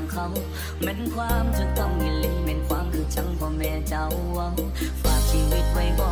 ำเขาแม่นความจะต้องยินลิ้มเม็นความคือจังพ่อแม่เจ้าฝากชีวิตไว้บอก